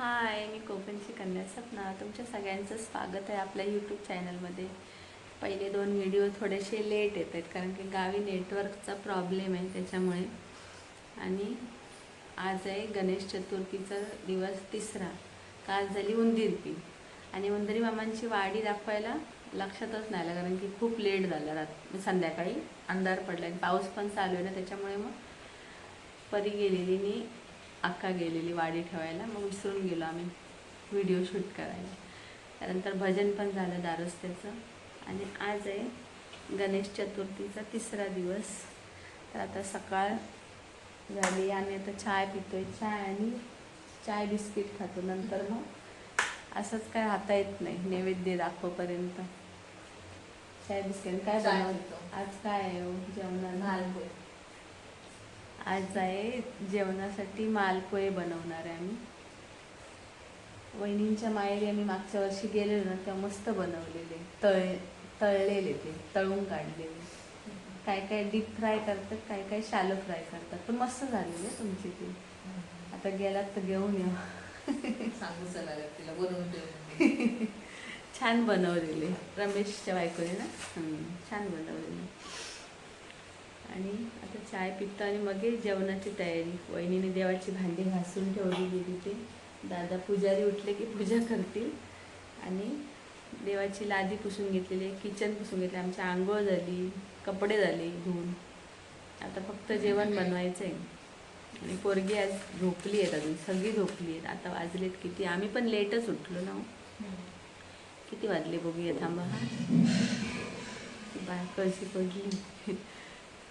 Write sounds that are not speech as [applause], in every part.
हाय मी कोकणची कन्या सपना. तुमच्या सगळ्यांचं स्वागत आहे आपल्या यूट्यूब चॅनलमध्ये पहिले दोन व्हिडिओ थोडेसे लेट येत आहेत कारण की गावी नेटवर्कचा प्रॉब्लेम आहे त्याच्यामुळे. आणि आज आहे गणेश चतुर्थीचा दिवस तिसरा. काल झाली उंदीरपी आणि उंदरी मामांची वाडी दाखवायला लक्षातच नाही आलं कारण की खूप लेट झालं रात संध्याकाळी. अंधार पडला आणि पाऊस पण चालू आहे ना त्याच्यामुळे मग परी गेलेली. मी अक्का गेलेली वाडी ठेवायला मग विसरून गेलो आम्ही व्हिडिओ शूट करायला. त्यानंतर भजन पण झालं दारस्त्याचं आणि आज आहे गणेश चतुर्थीचा तिसरा दिवस. तर आता सकाळ झाली आम्ही आता चाय पितोय. चाय आणि चाय बिस्किट खातो. नंतर मग असंच काय राहता येत नाही. नैवेद्य दाखवपर्यंत. चाय बिस्किट. काय चाय बनव पितो. आज काय आहे हो? जेवणाला? आज आहे जेवणासाठी मालपोहे बनवणार आहे आम्ही. वहिनींच्या माहेरी आम्ही मागच्या वर्षी गेलेलो ना तेव्हा मस्त बनवलेले. तळ तळलेले ते तळून काढलेले. काय काय डीप फ्राय करतात काय काय शालो फ्राय करतात. पण मस्त झालेले तुमची ते. आता गेलात तर घेऊन या. सांगू चला तिला बनवून [laughs] छान बनवलेले. रमेशच्या बायकोने ना? छान बनवलेले. आणि चाय पितो आणि मग जेवणाची तयारी. वहिनीने देवाची भांडी घासून ठेवली गेली ते. दादा पुजारी उठले की पूजा करतील. आणि देवाची लादी पुसून घेतलेली आहे किचन पुसून घेतले आमची आंघोळ झाली कपडे झाले धुवून. आता फक्त जेवण बनवायचं आहे. आणि पोरगी आज झोपली आहेत अजून सगळी झोपली आहेत. आता वाजलेत किती? आम्ही पण लेटच उठलो ना हो. किती वाजले बघूया थांबा. हा बाय कळशी पडली.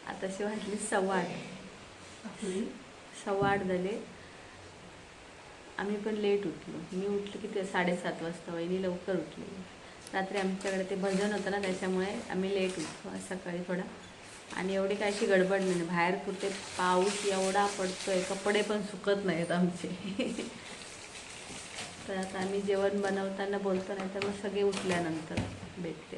आताशी वाजले सव्वा आठ सव्वा आठ झाले आम्ही पण लेट उठलो. मी उठलो किती साडेसात वाजता वहिनी लवकर उठली. रात्री आमच्याकडे ते भजन होतं ना त्याच्यामुळे आम्ही लेट उठलो सकाळी थोडा. आणि एवढी काय अशी गडबड नाही. बाहेर कुठे पाऊस एवढा पडतोय कपडे पण सुकत नाहीत आमचे. तर आता आम्ही जेवण बनवताना बोलतो नाही तर मग सगळे उठल्यानंतर भेटते.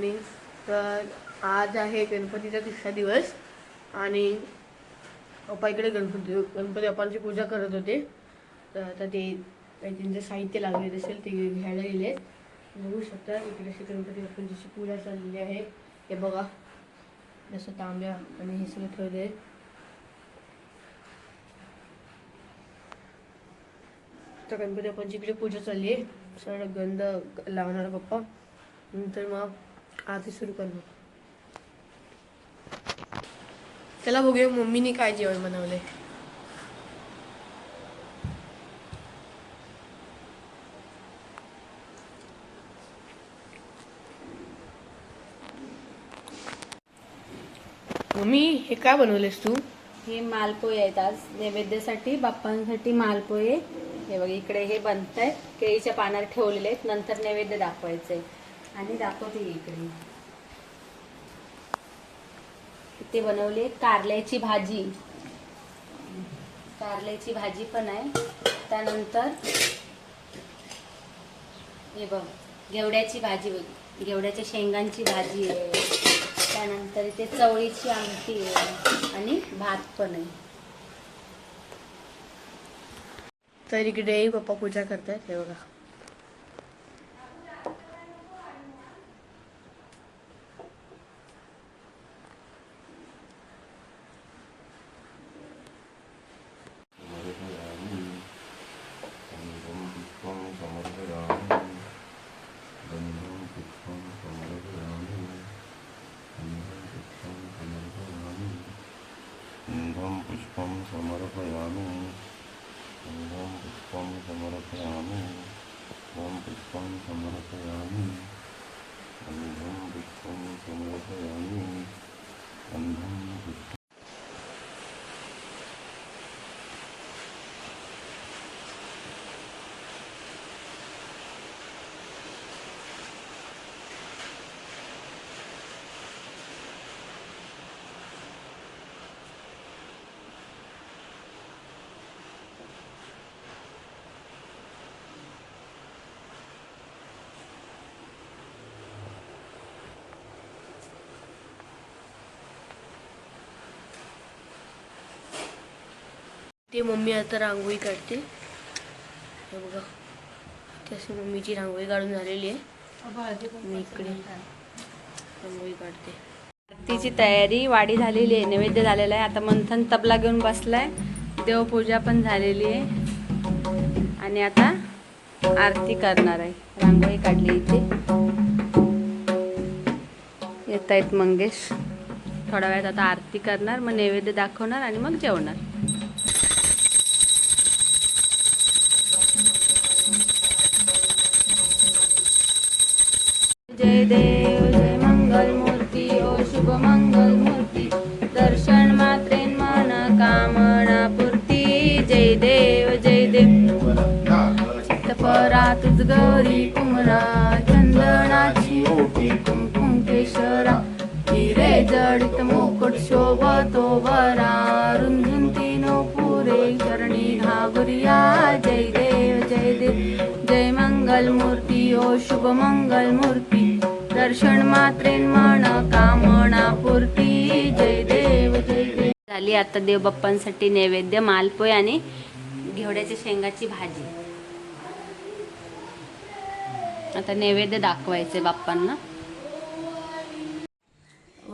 मॉर्निंग तर आज आहे गणपतीचा तिसरा दिवस आणि पप्पा इकडे गणपती गणपती बाप्पांची पूजा करत होते. तर आता ते काही त्यांचं साहित्य लागलेलं असेल ते घ्यायला गेले बघू शकता इकडे अशी गणपती बाप्पांची पूजा चाललेली आहे. हे बघा जसं तांब्या आणि हे सगळं ठेवले तर गणपती बाप्पांची इकडे पूजा चालली आहे. सगळं गंध लावणार पप्पा. नंतर मग आधी सुरू करणार त्याला बघूया मम्मीने काय जेवण बनवले मम्मी हे काय बनवलेस तू? हे मालपोहे आहेत आज. नैवेद्यासाठी बाप्पांसाठी मालपोहे. हे बघ इकडे हे बनत आहेत केळीच्या पानावर ठेवलेले आहेत. नंतर नैवेद्य दाखवायचे आणि दाखवते इकडे. ते बनवले कारल्याची भाजी. कारल्याची भाजी पण आहे. त्यानंतर हे बघ घेवड्याची भाजी बघ. घेवड्याच्या शेंगांची भाजी आहे. त्यानंतर इथे चवळीची आमटी आहे आणि भात पण आहे. तर इकडे पप्पा पूजा करतायत हे बघा. సమర్పయామి. ఓం పుష్పం సమర్పయామి. ఓం పుష్పం సమర్పయామి. అంధం పుష్పం సమర్పయామి. అంధం పుష్పం ते मम्मी आता रांगोळी काढते. हे बघा. तशी मम्मीची रांगोळी काढून झालेली आहे. मी इकडे रांगोळी काढते. आरतीची तयारी वाढी झालेली आहे नैवेद्य झालेला आहे. आता मंथन तबला घेऊन बसलाय. देवपूजा पण झालेली आहे. आणि आता आरती करणार आहे. रांगोळी काढली इथे. येत आहेत मंगेश. थोड्या वेळात आता आरती करणार मग नैवेद्य दाखवणार आणि मग जेवणार. मुकुट शोभतो बरा रुंझुंती नो पुरे चरणी घागुरिया जय देव जय देव जय मंगल मूर्ती ओ शुभ मंगल मूर्ती दर्शन मात्रेन मन कामना पूर्ती जय देव जय देव झाली आता देवबाप्पांसाठी नैवेद्य मालपोय आणि घेवड्याच्या शेंगाची भाजी. आता नैवेद्य दाखवायचे बाप्पांना.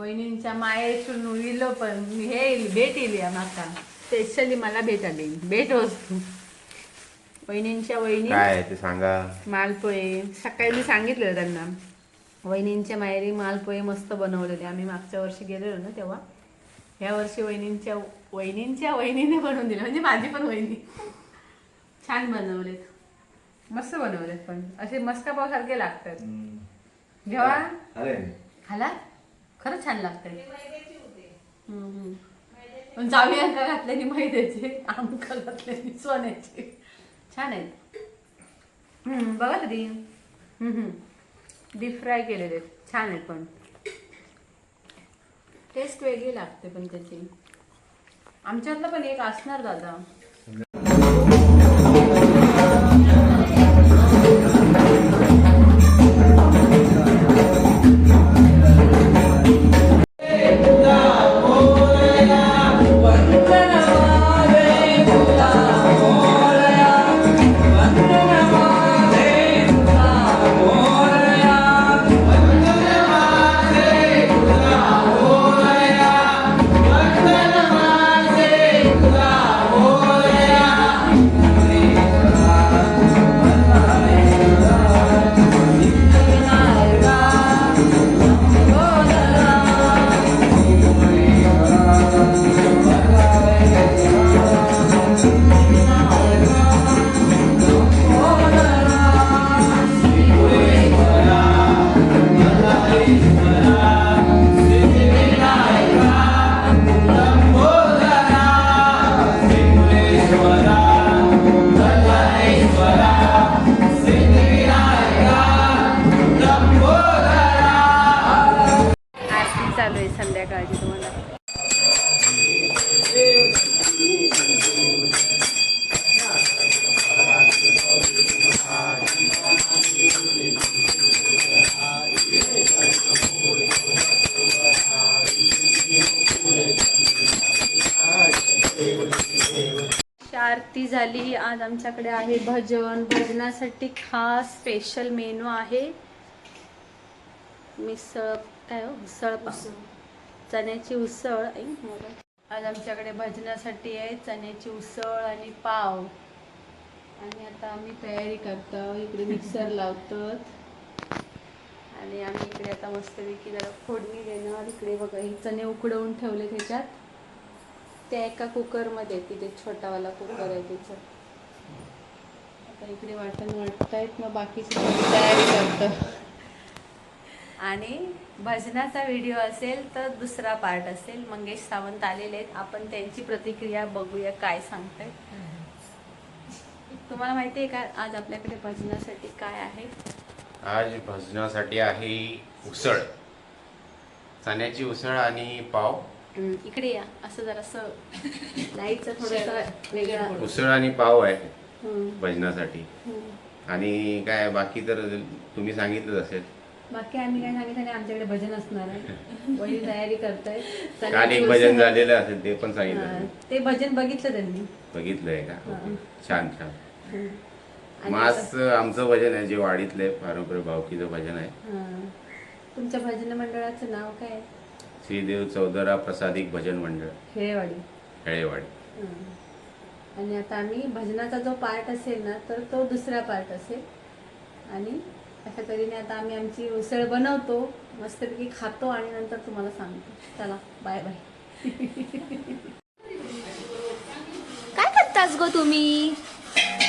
वहिनींच्या मायेतून इलो पण हे भेट येली माका. स्पेशली मला भेट आली. भेट वस्तू. वहिनींच्या वहिनी काय ते सांगा. मालपोहे सकाळी मी सांगितलं त्यांना. वहिनींच्या माहेरी मालपोहे मस्त बनवलेले. आम्ही मागच्या वर्षी गेलेलो ना तेव्हा. ह्या वर्षी वहिनींच्या वहिनींच्या वहिनीने बनवून दिले. म्हणजे माझी पण वहिनी. छान बनवलेत. मस्त बनवलेत पण. असे मस्का पावसारखे लागतात जेव्हा खाला? खरंच छान लागतंय. पण जावी अंका घातल्याने मैद्याचे? आमका घातल्याने सोन्याचे. छान आहेत. बघा तरी डीप फ्राय केलेले. आहेत छान आहेत पण. टेस्ट वेगळी लागते पण त्याची. आमच्यातलं पण एक असणार दादा. आरती झाली. आज आमच्याकडे आहे भजन. भजनासाठी खास स्पेशल मेनू आहे. मिसळ काय हो? उसळ पाव. चण्याची उसळ. आज आमच्याकडे भजनासाठी आहे चण्याची उसळ आणि पाव. आणि आता आम्ही तयारी करतो इकडे मिक्सर लावतो आणि आम्ही इकडे आता मस्तपैकी जरा फोडणी देणार. इकडे बघा हे चणे उकडवून ठेवले त्याच्यात. त्या एका कुकरमध्ये तिथे छोटावाला कुकर आहे त्याच्यात आता इकडे वाटण वाटतायत मग बाकीची तयारी करतं. आणि भजनाचा व्हिडिओ असेल तर दुसरा पार्ट असेल. मंगेश सावंत आलेले आहेत. आपण त्यांची प्रतिक्रिया बघूया काय सांगतायत. तुम्हाला माहिती आहे का आज आपल्याकडे भजनासाठी काय आहे? आज भजनासाठी आहे उसळ. चण्याची उसळ आणि पाव. इकडे या असं जरासं लाईटचं [laughs] थोडंसं वेगळं. उसळ आणि पाव आहे भजनासाठी. आणि काय बाकी तर तुम्ही सांगितलंच असेल. बाकी आम्ही काय सांगितलं नाही आमच्याकडे भजन असणार आहे. वडील तयारी करताय [laughs] काल एक भजन झालेलं असेल ते पण सांगितलं. ते भजन बघितलं त्यांनी. बघितलंय का. छान छान. आज आमचं भजन आहे जे वाडीतलं आहे पारंपरिक भावकीचं भजन आहे. तुमच्या भजन मंडळाचं नाव काय? आहे? श्रीदेव चौदरा प्रसादिक भजन मंडळ. खेळेवाडी. हेळेवाडी हं. आणि आता आम्ही भजनाचा जो पार्ट असेल ना तर तो दुसरा पार्ट असेल. आणि अशा तऱ्हेने आता आम्ही आमची उसळ बनवतो मस्तपैकी खातो आणि नंतर तुम्हाला सांगतो. चला बाय बाय काय करतास गो तुम्ही?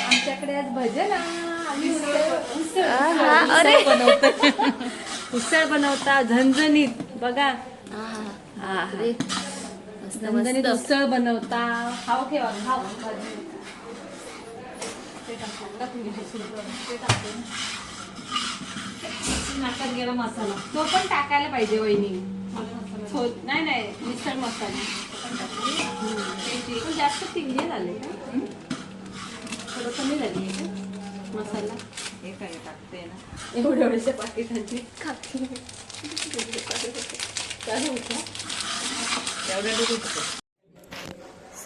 आमच्याकडे आज भजन आहे. आम्ही उसळ उसळ- आहा, उसळ अरे. बनवतो [laughs] उसळ बनवता झणझणीत. बघा मस्त उसळ बनवता. खाऊ ठेवा खाऊ. ते टाकून गेला मसाला. तो पण टाकायला पाहिजे वहिनी. हो, नाही नाही मिसळ मसाला. पण जास्त तिंगे झाले थोडं कमी झाली मसाला? हे काय टाकते ना. एवढ्या एवढ्याशा पाकिटांची. डुबीत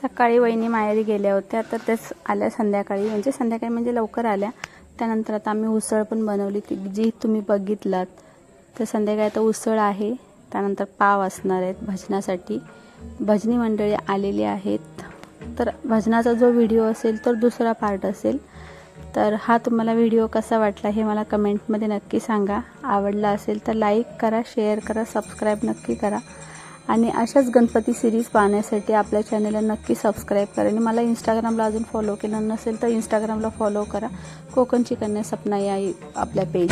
सकाळी वहिनी माहेरी गेल्या होत्या तर तेच आल्या संध्याकाळी. म्हणजे संध्याकाळी म्हणजे लवकर आल्या. त्यानंतर आता आम्ही उसळ पण बनवली ती जी तुम्ही बघितलात. तर संध्याकाळी आता उसळ आहे. त्यानंतर पाव असणार आहेत भजनासाठी. भजनी मंडळी आलेली आहेत. तर भजनाचा जो व्हिडिओ असेल तर दुसरा पार्ट असेल. तर हा तुम्हाला व्हिडिओ कसा वाटला हे मला कमेंटमध्ये नक्की सांगा. आवडला असेल तर लाईक करा शेअर करा सबस्क्राईब नक्की करा. आणि अशाच गणपती सिरीज पाहण्यासाठी आपल्या चॅनलला नक्की सबस्क्राईब करा. आणि मला इंस्टाग्रामला अजून फॉलो केलं नसेल तर इंस्टाग्रामला फॉलो करा. कोकणची कन्या सपना या आपल्या पेज